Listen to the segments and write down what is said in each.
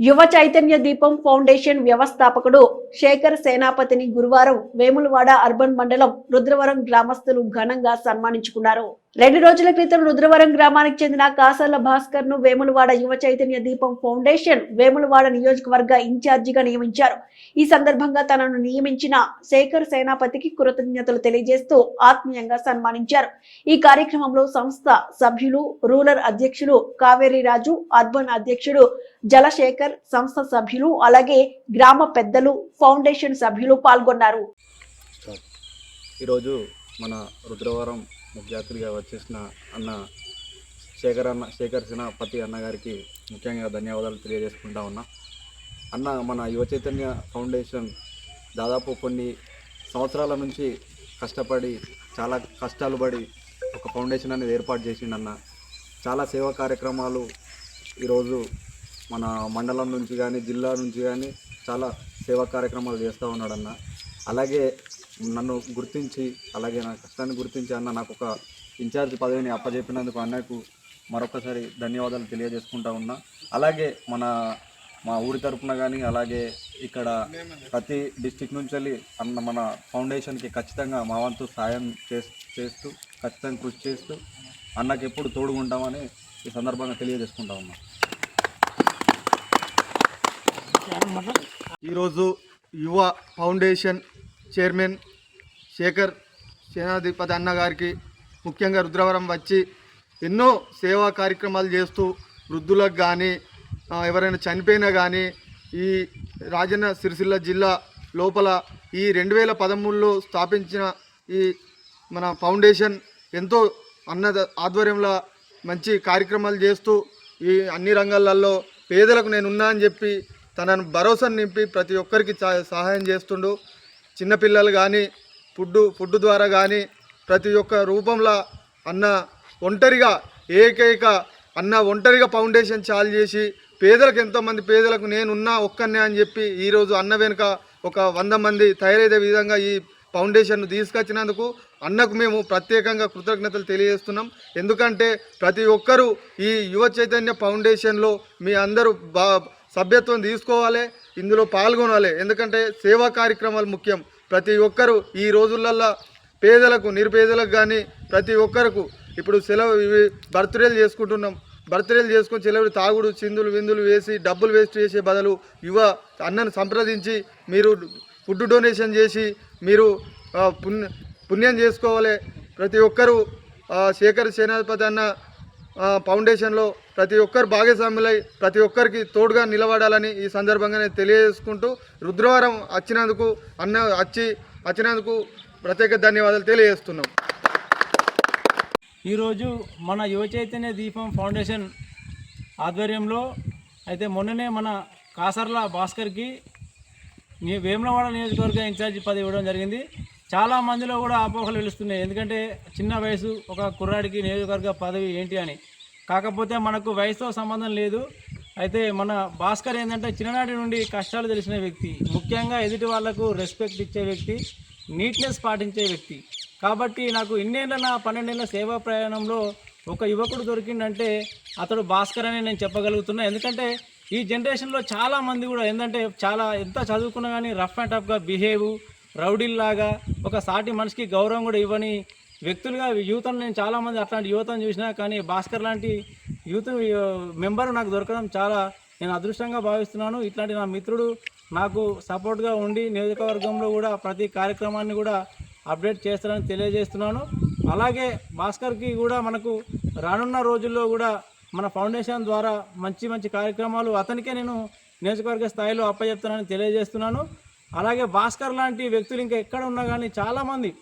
యువ చైతన్య దీపం ఫౌండేషన్ వ్యవస్థాపకుడు శేఖర్ సేనాపతిని గురువారం వేములవాడ అర్బన్ మండలం రుద్రవరం గ్రామస్తులు ఘనంగా సన్మానించుకున్నారు. రెండు రోజుల క్రితం రుద్రవరం గ్రామానికి చెందిన కాసర్ల భాస్కర్ను వేములవాడ యువ చైతన్య దీపం ఫౌండేషన్ వేములవాడ నియోజకవర్గ ఇన్ఛార్జిగా నియమించారు. ఈ సందర్భంగా తనను నియమించిన శేఖర్ సేనాపతికి కృతజ్ఞతలు తెలియజేస్తూ ఆత్మీయంగా సన్మానించారు. ఈ కార్యక్రమంలో సంస్థ సభ్యులు రూరల్ అధ్యక్షులు కావేరి రాజు అర్బన్ అధ్యక్షుడు జలశేఖర్ సంస్థ సభ్యులు అలాగే గ్రామ పెద్దలు ఫౌండేషన్ సభ్యులు పాల్గొన్నారు. ఈరోజు మన రుద్రవరం ముఖ్యాతిథిగా వచ్చేసిన అన్న శేఖర్ అన్న శేఖర్ సేనాపతి అన్న గారికి ముఖ్యంగా ధన్యవాదాలు తెలియజేసుకుంటా ఉన్నా. అన్న మన యువ చైతన్య ఫౌండేషన్ దాదాపు కొన్ని సంవత్సరాల నుంచి కష్టపడి చాలా కష్టాలు పడి ఒక ఫౌండేషన్ అనేది ఏర్పాటు చేసిండన్న. చాలా సేవా కార్యక్రమాలు ఈరోజు మన మండలం నుంచి కానీ జిల్లా నుంచి కానీ చాలా సేవా కార్యక్రమాలు చేస్తూ ఉన్నాడన్న. అలాగే నన్ను గుర్తించి అలాగే నా కష్టాన్ని గుర్తించి అన్న నాకు ఒక ఇన్ఛార్జ్ పదవిని అప్పచెప్పినందుకు అన్నకు మరొకసారి ధన్యవాదాలు తెలియజేసుకుంటా ఉన్నా. అలాగే మన మా ఊరి తరపున కానీ అలాగే ఇక్కడ ప్రతి డిస్టిక్ నుంచి వెళ్ళి అన్న మన ఫౌండేషన్కి ఖచ్చితంగా మా వంతు సాయం చే చేస్తూ ఖచ్చితంగా కృషి చేస్తూ అన్నకి ఎప్పుడు తోడుగుంటామని ఈ సందర్భంగా తెలియజేసుకుంటా ఉన్నా. ఈరోజు యువ ఫౌండేషన్ చైర్మన్ శేఖర్ సేనాధిపతి అన్నగారికి ముఖ్యంగా రుద్రవరం వచ్చి ఎన్నో సేవా కార్యక్రమాలు చేస్తూ వృద్ధులకు కానీ ఎవరైనా చనిపోయినా కానీ ఈ రాజన్న సిరిసిల్ల జిల్లా లోపల ఈ రెండు వేల పదమూడులో స్థాపించిన ఈ మన ఫౌండేషన్ ఎంతో అన్న ఆధ్వర్యంలో మంచి కార్యక్రమాలు చేస్తూ ఈ అన్ని రంగాలలో పేదలకు నేను ఉన్నా అని చెప్పి తనను భరోసాను నింపి ప్రతి ఒక్కరికి సహాయం చేస్తుండు. చిన్నపిల్లలు కానీ ఫుడ్ ఫుడ్ ద్వారా కానీ ప్రతి ఒక్క రూపంలో అన్న ఒంటరిగా ఏకైక అన్న ఒంటరిగా ఫౌండేషన్ చాలు చేసి పేదలకు ఎంతోమంది పేదలకు నేనున్నా ఒక్కనే అని చెప్పి ఈరోజు అన్న వెనుక ఒక వంద మంది తయారయ్యే విధంగా ఈ ఫౌండేషన్ను తీసుకొచ్చినందుకు అన్నకు మేము ప్రత్యేకంగా కృతజ్ఞతలు తెలియజేస్తున్నాం. ఎందుకంటే ప్రతి ఒక్కరూ ఈ యువ చైతన్య ఫౌండేషన్లో మీ అందరూ బా సభ్యత్వం తీసుకోవాలి ఇందులో పాల్గొనాలి. ఎందుకంటే సేవా కార్యక్రమాలు ముఖ్యం. ప్రతి ఒక్కరూ ఈ రోజులల్లో పేదలకు నిరుపేదలకు కానీ ప్రతి ఒక్కరికి ఇప్పుడు సెలవు ఇవి బర్త్డేలు చేసుకుంటున్నాం. బర్త్డేలు చేసుకుని సెలవులు తాగుడు చిందులు విందులు వేసి డబ్బులు వేస్ట్ చేసే బదులు యువ అన్నను సంప్రదించి మీరు ఫుడ్ డొనేషన్ చేసి మీరు పుణ్య పుణ్యం చేసుకోవాలి. ప్రతి ఒక్కరూ శేఖర్ సేనాధిపతి అన్న ఫౌండేషన్లో ప్రతి ఒక్కరు భాగస్వాములై ప్రతి ఒక్కరికి తోడుగా నిలబడాలని ఈ సందర్భంగా నేను తెలియజేసుకుంటూ రుద్రవరం వచ్చినందుకు అన్న వచ్చి వచ్చినందుకు ప్రత్యేక ధన్యవాదాలు తెలియజేస్తున్నాం. ఈరోజు మన యువ చైతన్య దీపం ఫౌండేషన్ ఆధ్వర్యంలో అయితే మొన్ననే మన కాసర్ల భాస్కర్కి వేములవాడ నియోజకవర్గ ఇన్ఛార్జి పదవి ఇవ్వడం జరిగింది. చాలా మందిలో కూడా అపోహలు వెలుస్తున్నాయి. ఎందుకంటే చిన్న వయసు ఒక కుర్రాడికి నియోజకవర్గ పదవి ఏంటి అని. కాకపోతే మనకు వయసుతో సంబంధం లేదు. అయితే మన భాస్కర్ ఏంటంటే చిన్ననాటి నుండి కష్టాలు తెలిసిన వ్యక్తి. ముఖ్యంగా ఎదుటి వాళ్ళకు రెస్పెక్ట్ ఇచ్చే వ్యక్తి నీట్నెస్ పాటించే వ్యక్తి. కాబట్టి నాకు ఇన్నేళ్ళ నా పన్నెండేళ్ళ సేవా ప్రయాణంలో ఒక యువకుడు దొరికిందంటే అతడు భాస్కర్ అని నేను చెప్పగలుగుతున్నా. ఎందుకంటే ఈ జనరేషన్లో చాలా మంది కూడా ఏంటంటే చాలా ఎంత చదువుకున్నా కానీ రఫ్ అండ్ టఫ్గా బిహేవ్ రౌడీల్లాగా ఒక సాటి మనిషికి గౌరవం కూడా ఇవ్వని వ్యక్తులుగా యువతను నేను చాలామంది అట్లాంటి యువతను చూసినా కానీ భాస్కర్ లాంటి యూత్ మెంబర్ నాకు దొరకడం చాలా నేను అదృష్టంగా భావిస్తున్నాను. ఇట్లాంటి నా మిత్రుడు నాకు సపోర్ట్గా ఉండి నియోజకవర్గంలో కూడా ప్రతి కార్యక్రమాన్ని కూడా అప్డేట్ చేస్తారని తెలియజేస్తున్నాను. అలాగే భాస్కర్కి కూడా మనకు రానున్న రోజుల్లో కూడా మన ఫౌండేషన్ ద్వారా మంచి మంచి కార్యక్రమాలు అతనికే నేను నియోజకవర్గ స్థాయిలో అప్పచెప్తానని తెలియజేస్తున్నాను. అలాగే భాస్కర్ లాంటి వ్యక్తులు ఇంకా ఎక్కడ ఉన్నా కానీ చాలామంది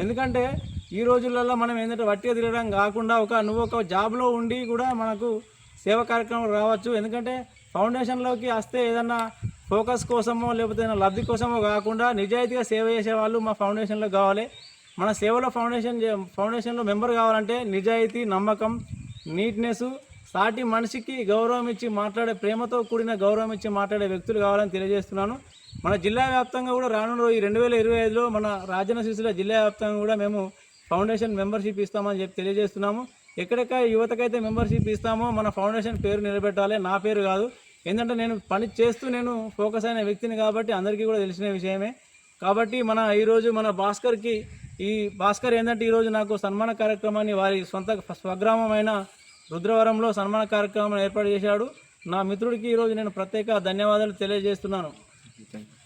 ఎందుకంటే ఈ రోజులలో మనం ఏంటంటే వట్టిగా తిరగడం కాకుండా ఒక నువ్వు ఒక జాబ్లో ఉండి కూడా మనకు సేవ కార్యక్రమం రావచ్చు. ఎందుకంటే ఫౌండేషన్లోకి వస్తే ఏదన్నా ఫోకస్ కోసమో లేకపోతే ఏదైనా లబ్ధి కోసమో కాకుండా నిజాయితీగా సేవ చేసే వాళ్ళు మా ఫౌండేషన్లో కావాలి. మన సేవలో ఫౌండేషన్ చే- ఫౌండేషన్లో మెంబర్ కావాలంటే నిజాయితీ నమ్మకం నీట్నెస్ సాటి మనిషికి గౌరవం ఇచ్చి మాట్లాడే ప్రేమతో కూడిన గౌరవం ఇచ్చి మాట్లాడే వ్యక్తులు కావాలని తెలియజేస్తున్నాను. మన జిల్లా వ్యాప్తంగా కూడా రానున్న ఈ రెండు వేల ఇరవై ఐదులో మన రాజన్న సిరిసిల్ల జిల్లా వ్యాప్తంగా కూడా మేము ఫౌండేషన్ మెంబర్షిప్ ఇస్తామని చెప్పి తెలియజేస్తున్నాము. ఎక్కడెక్కడ యువతకైతే మెంబర్షిప్ ఇస్తామో మన ఫౌండేషన్ పేరు నిలబెట్టాలి. నా పేరు కాదు. ఎందుకంటే నేను పని చేస్తూ నేను ఫోకస్ అయిన వ్యక్తిని కాబట్టి అందరికీ కూడా తెలిసిన విషయమే. కాబట్టి మన ఈరోజు మన భాస్కర్కి ఈ భాస్కర్ ఏంటంటే ఈరోజు నాకు సన్మాన కార్యక్రమాన్ని వారి సొంత స్వగ్రామమైన రుద్రవరంలో సన్మాన కార్యక్రమం ఏర్పాటు చేశాడు. నా మిత్రుడికి ఈరోజు నేను ప్రత్యేక ధన్యవాదాలు తెలియజేస్తున్నాను. Thank you.